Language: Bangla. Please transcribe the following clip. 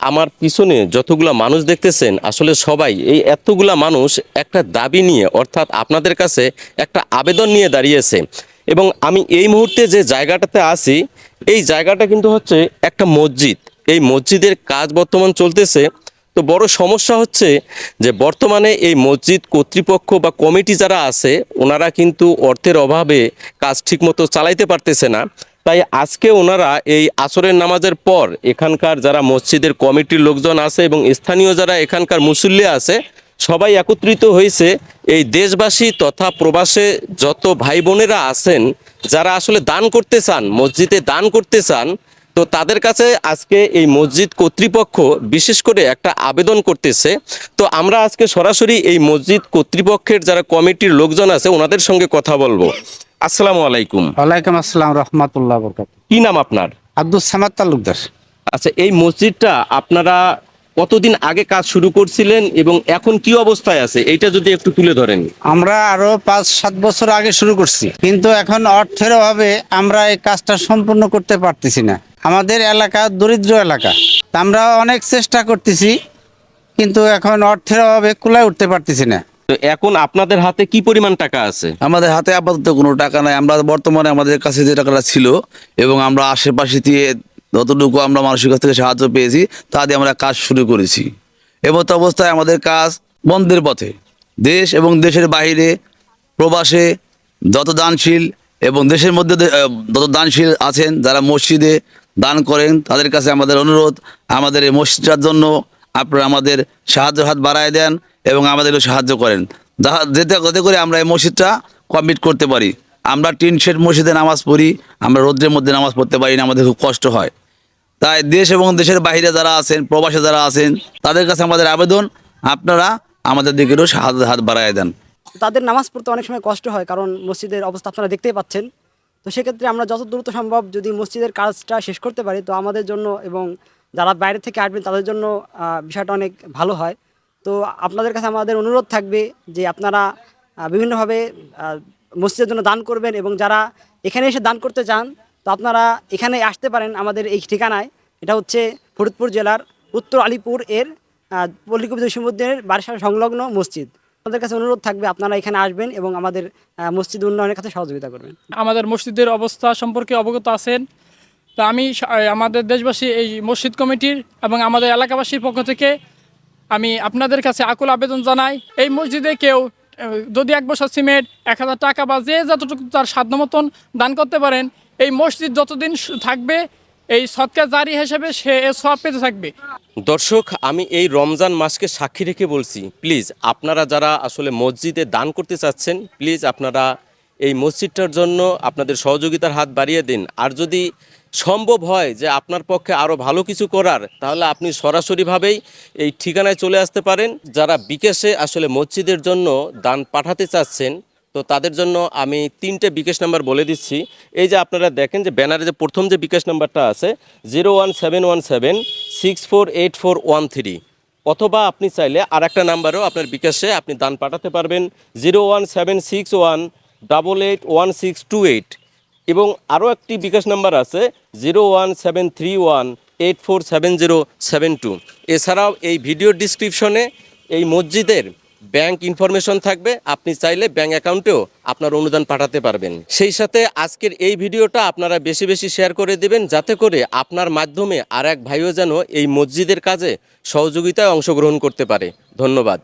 আমার পিছনে যতগুলা মানুষ দেখতেছেন, আসলে সবাই এই এতগুলা মানুষ একটা দাবি নিয়ে, অর্থাৎ আপনাদের কাছে একটা আবেদন নিয়ে দাঁড়িয়েছে। এবং আমি এই মুহূর্তে যে জায়গাটাতে আছি, এই জায়গাটা কিন্তু হচ্ছে একটা মসজিদ। এই মসজিদের কাজ বর্তমান চলতেছে। তো বড় সমস্যা হচ্ছে যে বর্তমানে এই মসজিদ কর্তৃপক্ষ বা কমিটি যারা আছে, ওনারা কিন্তু অর্থের অভাবে কাজ ঠিকমতো চালাইতে পারতেছে না। তাই আজকে ওনারা এই আসরের নামাজের পর এখানকার যারা মসজিদের কমিটির লোকজন আছে এবং স্থানীয় যারা এখানকার মুসল্লি আছে, সবাই একত্রিত হয়েছে এই দেশবাসী তথা প্রবাসে যত ভাই বোনেরা আছেন, যারা আসলে দান করতে চান, মসজিদে দান করতে চান, তো তাদের কাছে আজকে এই মসজিদ কর্তৃপক্ষ বিশেষ করে একটা আবেদন করতেছে। তো আমরা আজকে সরাসরি এই মসজিদ কর্তৃপক্ষের যারা কমিটির লোকজন আছে, ওনাদের সঙ্গে কথা বলব। আসসালামু আলাইকুম। ওয়ালাইকুম আসসালাম রহমতুল্লাহ বরকাত। কি নাম আপনার? আব্দুল সামাদ তালুকদার। আচ্ছা এই মসজিদটা আপনারা কতদিন আগে কাজ শুরু করছিলেন এবং এখন কি অবস্থায় আছে? এটা যদি একটু তুলে ধরেন। আমরা আরও পাঁচ সাত বছর আগে শুরু করছি। কিন্তু এখন অর্থের অভাবে আমরা এই কাজটা সম্পূর্ণ করতে পারতেছি না। আমাদের এলাকা দরিদ্র এলাকা। আমরা অনেক চেষ্টা করতেছি কিন্তু এখন অর্থের অভাবে কুলায় উঠতে পারতেছি না। তো এখন আপনাদের হাতে কি পরিমাণ টাকা আছে? আমাদের হাতে আপাতত কোনো টাকা নাই। আমরা বর্তমানে আমাদের কাছে যে টাকাটা ছিল এবং আমরা আশেপাশে দিয়ে যতটুকু আমরা মানুষের কাছ থেকে সাহায্য পেয়েছি, তা দিয়ে আমরা কাজ শুরু করেছি। এমত অবস্থায় আমাদের কাজ বন্ধের পথে। দেশ এবং দেশের বাইরে, প্রবাসে যত দানশীল এবং দেশের মধ্যে যত দানশীল আছেন, যারা মসজিদে দান করেন, তাদের কাছে আমাদের অনুরোধ, আমাদের এই মসজিদটার জন্য আপনারা আমাদের সাহায্য হাত বাড়ায় দেন এবং আমাদেরকে সাহায্য করেন। যেতে যাতে করে আমরা এই মসজিদটা কমপ্লিট করতে পারি। আমরা টিন শেড মসজিদে নামাজ পড়ি, আমরা রৌদ্রের মধ্যে নামাজ পড়তে পারি না, আমাদের খুব কষ্ট হয়। তাই দেশ এবং দেশের বাইরে যারা আছেন, প্রবাসে যারা আছেন, তাদের কাছে আমাদের আবেদন, আপনারা আমাদের দিকেও সাহায্য হাত বাড়ায় দেন। তাদের নামাজ পড়তে অনেক সময় কষ্ট হয়, কারণ মসজিদের অবস্থা আপনারা দেখতেই পাচ্ছেন। তো সেক্ষেত্রে আমরা যত দ্রুত সম্ভব যদি মসজিদের কাজটা শেষ করতে পারি, তো আমাদের জন্য এবং যারা বাইরে থেকে আসবেন, তাদের জন্য বিষয়টা অনেক ভালো হয়। তো আপনাদের কাছে আমাদের অনুরোধ থাকবে যে আপনারা বিভিন্নভাবে মসজিদের জন্য দান করবেন এবং যারা এখানে এসে দান করতে চান তো আপনারা এখানে আসতে পারেন আমাদের এই ঠিকানায়। এটা হচ্ছে ফরিদপুর জেলার উত্তর আলিপুর এর আহ, পল্লী কবিতা বিশ্ববিদ্যালয়ের বারিশাল সংলগ্ন মসজিদ। আমাদের কাছে অনুরোধ থাকবে আপনারা এখানে আসবেন এবং আমাদের মসজিদ উন্নয়নের কাছে সহযোগিতা করবেন। আমাদের মসজিদের অবস্থা সম্পর্কে অবগত আছেন। তা আমি আমাদের দেশবাসী এই মসজিদ কমিটির এবং আমাদের এলাকাবাসীর পক্ষ থেকে আমি আপনাদের কাছে আকুল আবেদন জানাই, এই মসজিদে কেউ, যদি এক বছর সিমেন্ট, এক হাজার টাকা বা যে যতটুকু তার সাধ্য মতন দান করতে পারেন, এই মসজিদ যতদিন থাকবে, এই সৎকার জারি হিসেবে সে সব পেতে থাকবে। দর্শক, আমি এই রমজান মাসকে সাক্ষী রেখে বলছি, প্লিজ, আপনারা যারা আসলে মসজিদে দান করতে চাচ্ছেন, প্লিজ আপনারা এই মসজিদটার জন্য আপনাদের সহযোগিতার হাত বাড়িয়ে দিন। আর যদি সম্ভব হয় যে আপনার পক্ষে আরও ভালো কিছু করার, তাহলে আপনি সরাসরিভাবেই এই ঠিকানায় চলে আসতে পারেন। যারা বিকাশে আসলে মসজিদের জন্য দান পাঠাতে চাচ্ছেন, তো তাদের জন্য আমি তিনটে বিকাশ নাম্বার বলে দিচ্ছি। এই যে আপনারা দেখেন যে ব্যানারে যে প্রথম যে বিকাশ নাম্বারটা আছে, zero one seven one seven six four eight four one three. অথবা আপনি চাইলে আর একটা নাম্বারও আপনার বিকাশে আপনি দান পাঠাতে পারবেন। Zero one seven six one double eight one six two eight এবং আরও একটি বিকাশ নাম্বার আছে zero one seven three one eight four seven zero seven two এছাড়াও এই ভিডিও ডিসক্রিপশনে এই মসজিদের ব্যাংক ইনফরমেশন থাকবে। আপনি চাইলে ব্যাংক অ্যাকাউন্টেও আপনার অনুদান পাঠাতে পারবেন। সেই সাথে আজকের এই ভিডিওটা আপনারা বেশি বেশি শেয়ার করে দেবেন, যাতে করে আপনার মাধ্যমে আর এক ভাইও যেন এই মসজিদের কাজে সহযোগিতায় অংশগ্রহণ করতে পারে। ধন্যবাদ।